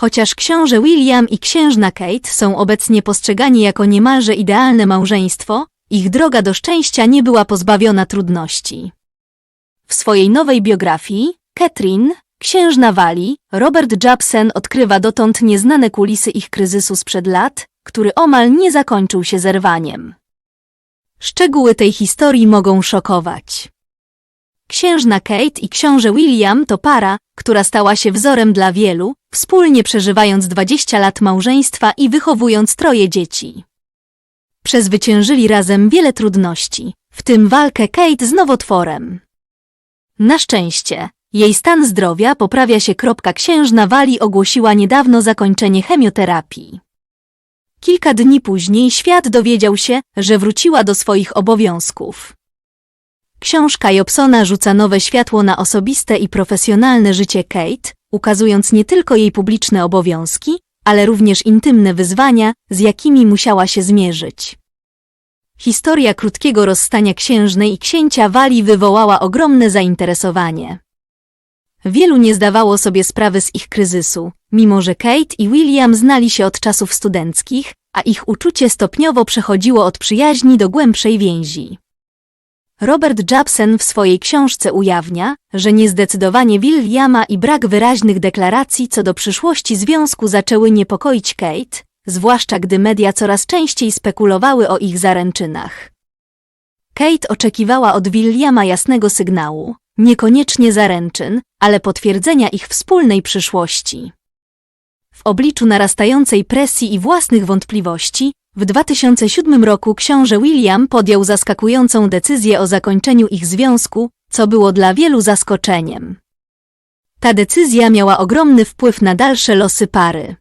Chociaż książę William i księżna Kate są obecnie postrzegani jako niemalże idealne małżeństwo, ich droga do szczęścia nie była pozbawiona trudności. W swojej nowej biografii, Catherine, księżna Walii, Robert Jabsen odkrywa dotąd nieznane kulisy ich kryzysu sprzed lat, który omal nie zakończył się zerwaniem. Szczegóły tej historii mogą szokować. Księżna Kate i książę William to para, która stała się wzorem dla wielu, wspólnie przeżywając 20 lat małżeństwa i wychowując troje dzieci. Przezwyciężyli razem wiele trudności, w tym walkę Kate z nowotworem. Na szczęście, jej stan zdrowia poprawia się. Księżna Wali ogłosiła niedawno zakończenie chemioterapii. Kilka dni później świat dowiedział się, że wróciła do swoich obowiązków. Książka Jobsona rzuca nowe światło na osobiste i profesjonalne życie Kate, ukazując nie tylko jej publiczne obowiązki, ale również intymne wyzwania, z jakimi musiała się zmierzyć. Historia krótkiego rozstania księżnej i księcia Wali wywołała ogromne zainteresowanie. Wielu nie zdawało sobie sprawy z ich kryzysu, mimo że Kate i William znali się od czasów studenckich, a ich uczucie stopniowo przechodziło od przyjaźni do głębszej więzi. Robert Jabsen w swojej książce ujawnia, że niezdecydowanie Williama i brak wyraźnych deklaracji co do przyszłości związku zaczęły niepokoić Kate, zwłaszcza gdy media coraz częściej spekulowały o ich zaręczynach. Kate oczekiwała od Williama jasnego sygnału, niekoniecznie zaręczyn, ale potwierdzenia ich wspólnej przyszłości. W obliczu narastającej presji i własnych wątpliwości, w 2007 roku książę William podjął zaskakującą decyzję o zakończeniu ich związku, co było dla wielu zaskoczeniem. Ta decyzja miała ogromny wpływ na dalsze losy pary.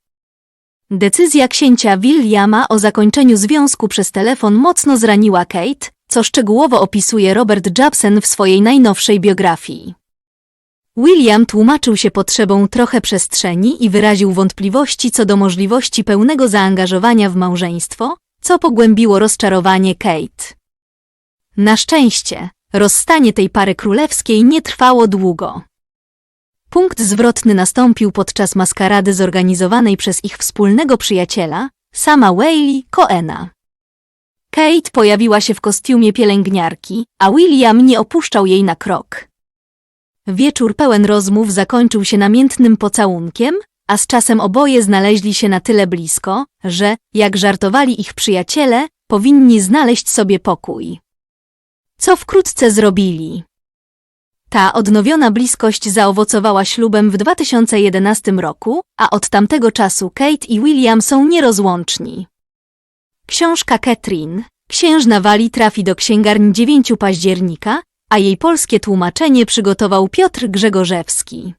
Decyzja księcia Williama o zakończeniu związku przez telefon mocno zraniła Kate, co szczegółowo opisuje Robert Jabsen w swojej najnowszej biografii. William tłumaczył się potrzebą trochę przestrzeni i wyraził wątpliwości co do możliwości pełnego zaangażowania w małżeństwo, co pogłębiło rozczarowanie Kate. Na szczęście, rozstanie tej pary królewskiej nie trwało długo. Punkt zwrotny nastąpił podczas maskarady zorganizowanej przez ich wspólnego przyjaciela, sama Whaley Coena. Kate pojawiła się w kostiumie pielęgniarki, a William nie opuszczał jej na krok. Wieczór pełen rozmów zakończył się namiętnym pocałunkiem, a z czasem oboje znaleźli się na tyle blisko, że, jak żartowali ich przyjaciele, powinni znaleźć sobie pokój. Co wkrótce zrobili? Ta odnowiona bliskość zaowocowała ślubem w 2011 roku, a od tamtego czasu Kate i William są nierozłączni. Książka Catherine, Księżna Wali trafi do księgarni 9 października, a jej polskie tłumaczenie przygotował Piotr Grzegorzewski.